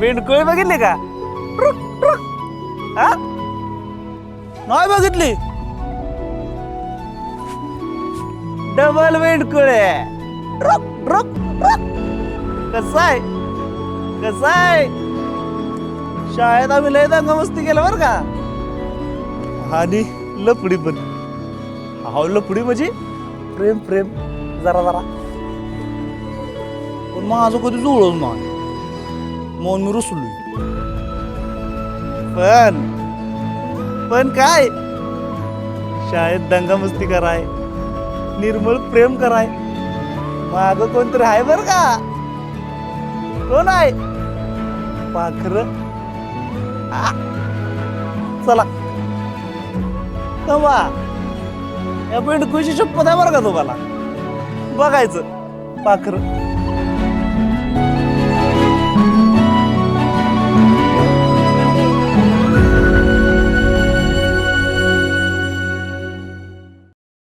बेंडकुळे बघितले का? ट्रुक, ट्रुक. हा? नाही बघितली. डबल बेंडकुळे ट्रुक, ट्रुक, ट्रुक. कसं आहे? कसं आहे? शाळेत आम्ही लय दंगा मस्ती केलं बरं का? आणि लपडी पण. हा लपडी म्हणजे प्रेम प्रेम. जरा जरा. पण माझं कधी जुळलं नाही. म्हणून मी पण पण काय? शाळेत दंगामस्ती कराय निर्मळ प्रेम कराय माग कोणतरी आहे बर का? कोण आहे पाखर. चला. कवा या बेंडकुशी शपथ आहे बरं का तुम्हाला. बघायचं. पाखर.